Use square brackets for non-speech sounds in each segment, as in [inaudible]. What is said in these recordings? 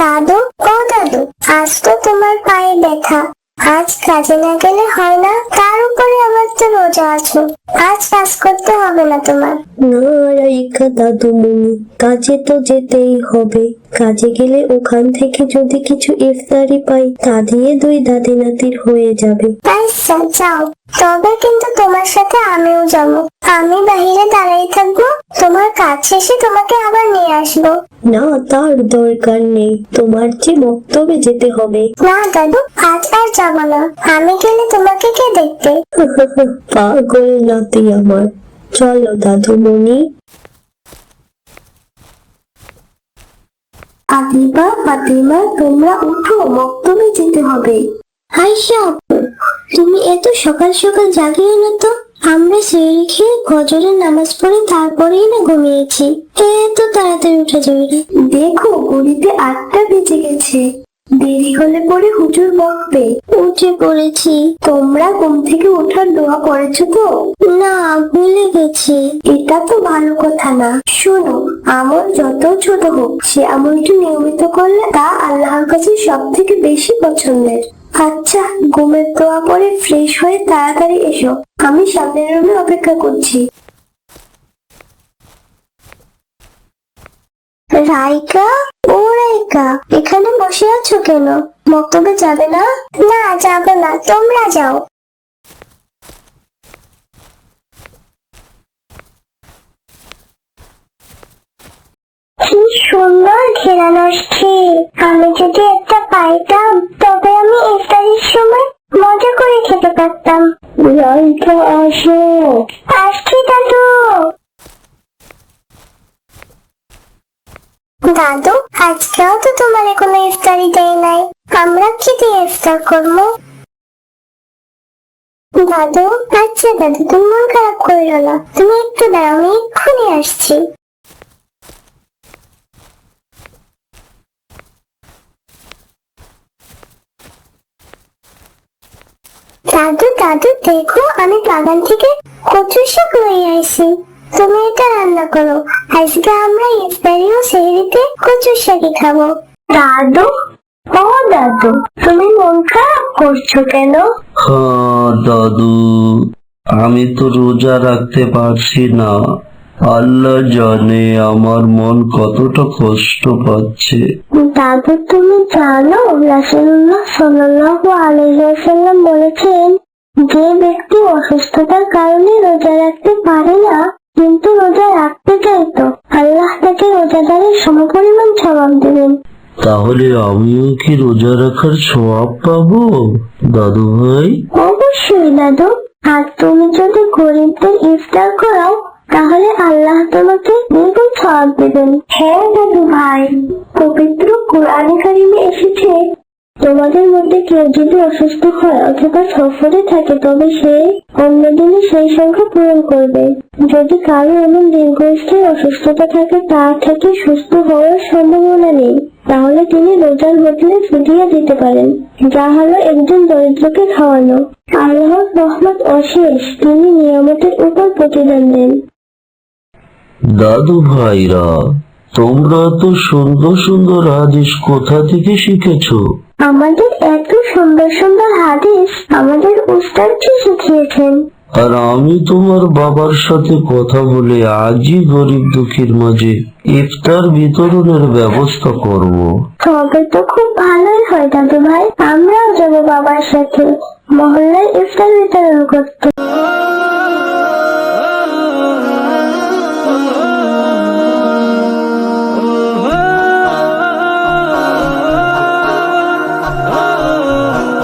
দাদু, ও দাদু, আজ তো তোমার পায়ে ব্যথা। আজ কাজে না গেলে হয় না? তার উপরে তো রোজা আছো। আজ কাজ করতে হবে না তোমার। নারাইকা দাদুমণি কাজে তো যেতেই হবে। কাজে গেলে ওখান থেকে যদি কিছু ইফতারি পাই তা দিয়ে দুই দাদি নাতির হয়ে যাবে। আচ্ছা যাও। তবে কিন্তু তোমার সাথে আমিও যাব। আমি বাহিরে দাঁড়াই থাকব তোমার কাজ শেষে তোমাকে আবার নিয়ে আসব। না তার দরকার নেই। তোমার যে বক্তব্যে যেতে হবে। না দাদু আজ আর যাব না। আমি গেলে তোমাকে কে দেখতে [laughs] পাগল নাতি আমার। চলো দাদুমণি। আদিবা ফাতিমা তোমরা উঠো মক্তবে যেতে হবে। আয়সা আপু তুমি এত সকাল সকাল জাগিয়ে না তো? আমরা সেরে খেয়ে ফজরের নামাজ পড়ে তারপরেই না ঘুমিয়েছি। এত তাড়াতাড়ি উঠে যাবে দেখো গড়িতে আটটা বেজে গেছে। দেরি হলে পরে হুজুর বকবে। উঠে পড়েছি। তোমরা ঘুম থেকে ওঠার দোয়া করেছ তো? না, ভুলে গেছি। এটা তো ভালো কথা না। শোনো, আমল যত ছোট হোক, সে আমলটি নিয়মিত করলে তা আল্লাহর কাছে সব থেকে বেশি পছন্দের। আচ্ছা ঘুমের দোয়া পরে ফ্রেশ হয়ে তাড়াতাড়ি এসো। আমি সামনের রুমে অপেক্ষা করছি। রাইকা ও রাইকা এখানে বসে আছো কেন? মক্তবে যাবে না? না, যাবে না, তোমরা যাও। কি সুন্দর ঘেরানো আমি যদি একটা পাইতাম দাদু, আজকেও তো তোমার কোনো ইফতারি দেয় নাই। আমরা কি দিয়ে ইফতার করব? দাদু আচ্ছা দাদু, তুমি মন খারাপ করিও না। তুমি একটু দাঁড়াও, আমি এক্ষুনি আসছি। দাদু দাদু, দেখো, আমি বাগান থেকে কচু শাক নিয়ে আসি তুমি এটা রান্না করো। আজকে আমরা ইফতারি ও সেহরিতে কচু শাকই খাব। দাদু? ও দাদু তুমি মন খারাপ করছ কেন? হ্যাঁ দাদু। আমি তো রোজা রাখতে পারছি না। আল্লাহ জানে আমার মন কতটা কষ্ট পাচ্ছে। দাদু তুমি জানো রাসূলুল্লাহ সাল্লাল্লাহু আলাইহি ওয়াসাল্লাম বলেছেন যে ব্যক্তি অসুস্থতার কারণে রোজা রাখতে পারে না কিন্তু রোজা রাখতে চাইতো আল্লাহ তাকে রোজাদারের সমপরিমাণ স্বভাব দেবেন তাহলে আমিও কি রোজা রাখার সওয়াব পাবো দাদু ভাই? অবশ্যই দাদু। আর তুমি যদি গরিবদের ইফতার করাও তাহলে আল্লাহ তোমাকে দ্বিগুণ সওয়াব দেবেন। হ্যাঁ দাদু ভাই। পবিত্র কোরআনে কারিমে এসেছে তোমাদের মধ্যে কেউ যদি অসুস্থ হয় অথবা সফরে থাকে, তবে সে অন্যদিনে সেই সংখ্যা পূরণ করবে। যদি কারও এমন দীর্ঘস্থায়ী অসুস্থতা থাকে, তা থেকে সুস্থ হওয়ার সম্ভাবনা নেই। তাহলে তিনি রোজার বদলে ফিদিয়া দিতে পারেন। যা হলো একজন দরিদ্রকে খাওয়ানো। আল্লাহর রহমত অশেষ, তিনি নিয়ামতের উপর প্রতিদান দেন। দাদু ভাইরা, তোমরা তো সুন্দর সুন্দর হাদিস কোথা থেকে শিখেছো? আমাদের এত সুন্দর সুন্দর হাদিস আমাদের উস্তাদজি শিখিয়েছেন। আর আমি তোমার বাবার সাথে কথা বলে আজই গরিব দুঃখীর মাঝে ইফতার বিতরণের ব্যবস্থা করব। তবে তো খুব ভালোই হয় দাদু ভাই আমরাও যাব বাবার সাথে। মহল্লায় ইফতার বিতরণ করতে।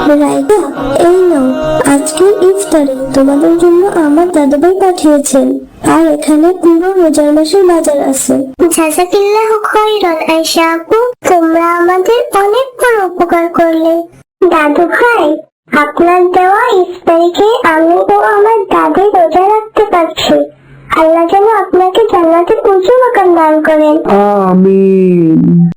এই নাও আজকের ইফতারে। তোমাদের জন্য আমার দাদুভাই পাঠিয়েছেন। আর এখানে পুরো রোজার মাসের বাজার আছে। জাজাকিল্লাহ খৈরন আয়শা আপু তোমরা আমাদের অনেক বড় উপকার করলে। দাদু ভাই আপনার দেওয়া ইফতারিকে আমি ও আমার দাদি রোজা রাখতে পারছি। আল্লাহ যেন আপনাকে জান্নাতের উঁচু মাকাম দান করেন। আমিন।